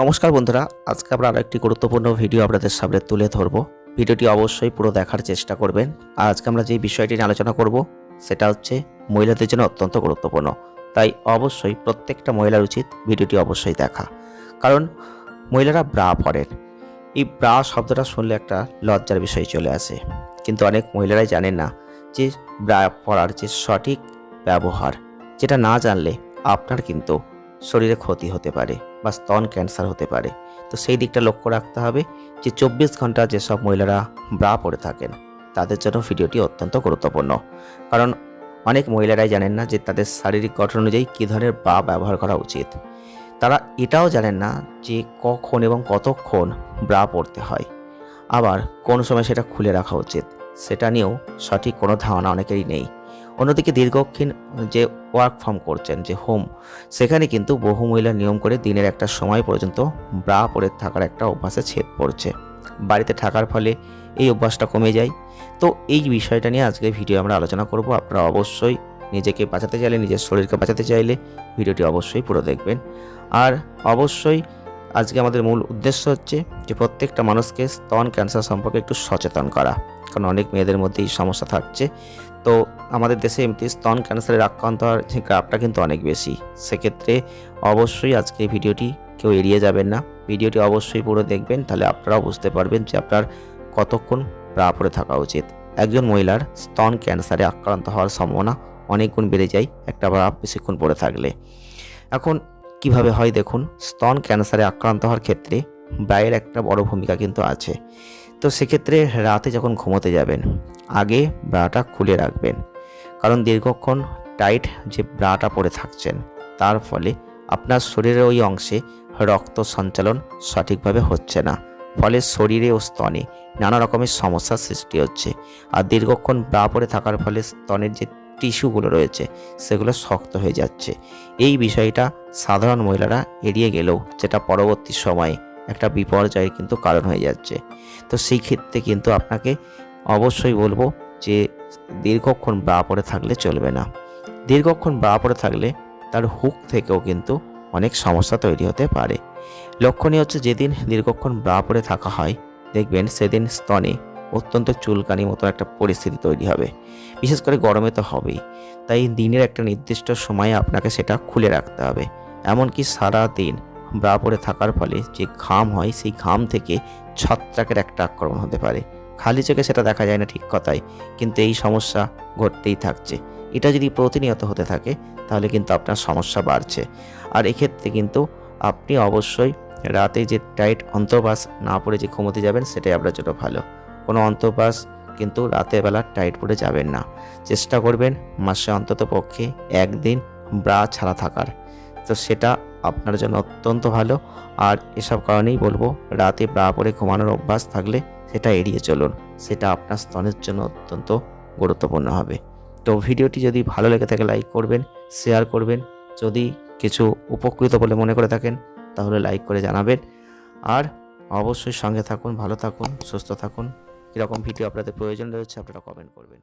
নমস্কার বন্ধুরা, আজকে আমরা আরও একটি গুরুত্বপূর্ণ ভিডিও আপনাদের সামনে তুলে ধরব। ভিডিওটি অবশ্যই পুরো দেখার চেষ্টা করবেন। আর আজকে আমরা যে বিষয়টি নিয়ে আলোচনা করব, সেটা হচ্ছে মহিলাদের জন্য অত্যন্ত গুরুত্বপূর্ণ। তাই অবশ্যই প্রত্যেকটা মহিলার উচিত ভিডিওটি অবশ্যই দেখা। কারণ মহিলারা ব্রা পরেন। এই ব্রা শব্দটা শুনলে একটা লজ্জার বিষয় চলে আসে। কিন্তু অনেক মহিলারাই জানেন না যে ব্রা পরার যে সঠিক ব্যবহার, যেটা না জানলে আপনার কিন্তু শরীরে ক্ষতি হতে পারে। বা স্তন ক্যান্সার হতে পারে। তো সেই দিকটা লক্ষ্য রাখতে হবে যে চব্বিশ ঘণ্টা যেসব মহিলারা ব্রা পরে থাকেন, তাদের জন্য ভিডিওটি অত্যন্ত গুরুত্বপূর্ণ। কারণ অনেক মহিলারাই জানেন না যে তাদের শারীরিক গঠন অনুযায়ী কী ধরনের ব্রা ব্যবহার করা উচিত। তারা এটাও জানেন না যে কখন এবং কতক্ষণ ব্রা পরতে হয়। আবার কোন সময় সেটা খুলে রাখা উচিত, সেটা নিয়েও সঠিক কোনো ধারণা অনেকেরই নেই। অন্যদিকে দীর্ঘক্ষণ যে ওয়ার্ক ফ্রম করছেন, যে হোম সেখানে কিন্তু বহু মহিলা নিয়ম করে দিনের একটা সময় পর্যন্ত ব্রা পরে থাকার একটা অভ্যাসে ছেদ পড়ছে। বাড়িতে থাকার ফলে এই অভ্যাসটা কমে যায়। তো এই বিষয়টা নিয়ে আজকে ভিডিও আমরা আলোচনা করব। আপনারা অবশ্যই নিজেকে বাঁচাতে চাইলে, নিজের শরীরকে বাঁচাতে চাইলে ভিডিওটি অবশ্যই পুরো দেখবেন। আর অবশ্যই আজকে আমাদের মূল উদ্দেশ্য হচ্ছে যে প্রত্যেকটা মানুষকে স্তন ক্যান্সার সম্পর্কে একটু সচেতন করা, কারণ অনেক মেয়েদের মধ্যে এই সমস্যা থাকছে। তো আমাদের দেশে এমনি স্তন ক্যান্সারের আক্রান্ত হওয়ার যে গ্রাফটা কিন্তু অনেক বেশি। সেক্ষেত্রে অবশ্যই আজকে ভিডিওটি কেউ এড়িয়ে যাবেন না। ভিডিওটি অবশ্যই পুরো দেখবেন, তাহলে আপনারাও বুঝতে পারবেন যে আপনার কতক্ষণ ব্রা পরে থাকা উচিত। একজন মহিলার স্তন ক্যান্সারে আক্রান্ত হওয়ার সম্ভাবনা অনেক গুণ বেড়ে যায়, একটা ব্রা বেশিক্ষণ পরে থাকলে। এখন কীভাবে হয় দেখুন, স্তন ক্যান্সারে আক্রান্ত হওয়ার ক্ষেত্রে ব্রায়ের একটা বড় ভূমিকা কিন্তু আছে। তো সেক্ষেত্রে রাতে যখন ঘুমোতে যাবেন, আগে ব্রাটা খুলে রাখবেন। কারণ দীর্ঘক্ষণ টাইট যে ব্রাটা পরে থাকছেন, তার ফলে আপনার শরীরের ওই অংশে রক্ত সঞ্চালন সঠিকভাবে হচ্ছে না। ফলে শরীরে ও স্তনে নানা রকমের সমস্যার সৃষ্টি হচ্ছে। আর দীর্ঘক্ষণ ব্রা পরে থাকার ফলে স্তনের যে টিস্যুগুলো রয়েছে, সেগুলো শক্ত হয়ে যাচ্ছে। এই বিষয়টা সাধারণ মহিলারা এড়িয়ে গেলেও যেটা পরবর্তী সময়ে একটা বিপর্যয়ের কিন্তু কারণ হয়ে যাচ্ছে। তো সেই ক্ষেত্রে কিন্তু আপনাকে অবশ্যই বলব যে দীর্ঘক্ষণ ব্রা পরে থাকলে চলবে না। দীর্ঘক্ষণ ব্রা পরে থাকলে তার হুক থেকেও কিন্তু অনেক সমস্যা তৈরি হতে পারে। লক্ষণীয় হচ্ছে যেদিন দীর্ঘক্ষণ ব্রা পরে থাকা হয়, দেখবেন সেদিন স্তনে অত্যন্ত চুলকানি মতো একটা পরিস্থিতি তৈরি হবে। বিশেষ করে গরমে তো হবেই। তাই দিনের একটা নির্দিষ্ট সময়ে আপনাকে সেটা খুলে রাখতে হবে। এমনকি সারা দিন ব্রা পরে থাকার ফলে যে ঘাম হয়, সেই ঘাম থেকে ছত্রাকের একটা আক্রমণ হতে পারে। খালি চোখে সেটা দেখা যায় না ঠিক কথাই, কিন্তু এই সমস্যা ঘটতেই থাকছে। এটা যদি প্রতিনিয়ত হতে থাকে, তাহলে কিন্তু আপনার সমস্যা বাড়ছে। আর এক্ষেত্রে কিন্তু আপনি অবশ্যই রাতে যে টাইট অন্তর্বাস না পরে যে ঘুমোতে যাবেন, সেটাই আপনার জন্য ভালো। কোনো অন্তর্বাস কিন্তু রাতের বেলা টাইট পরে যাবেন না। চেষ্টা করবেন মাসে অন্তত পক্ষে একদিন ব্রা ছাড়া থাকার। তো সেটা আপনার জন্য অত্যন্ত ভালো। আর এসব কারণেই বলব, রাতে ব্রা পরে ঘুমানোর অভ্যাস থাকলে সেটা এড়িয়ে চলুন। সেটা আপনার স্তনের জন্য অত্যন্ত গুরুত্বপূর্ণ হবে। তো ভিডিওটি যদি ভালো লেগে থাকে, লাইক করবেন, শেয়ার করবেন। যদি কিছু উপকৃত বলে মনে করে থাকেন, তাহলে লাইক করে জানাবেন। আর অবশ্যই সঙ্গে থাকুন, ভালো থাকুন, সুস্থ থাকুন। কীরকম ভিডিও আপনাদের প্রয়োজন রয়েছে আপনারা কমেন্ট করবেন।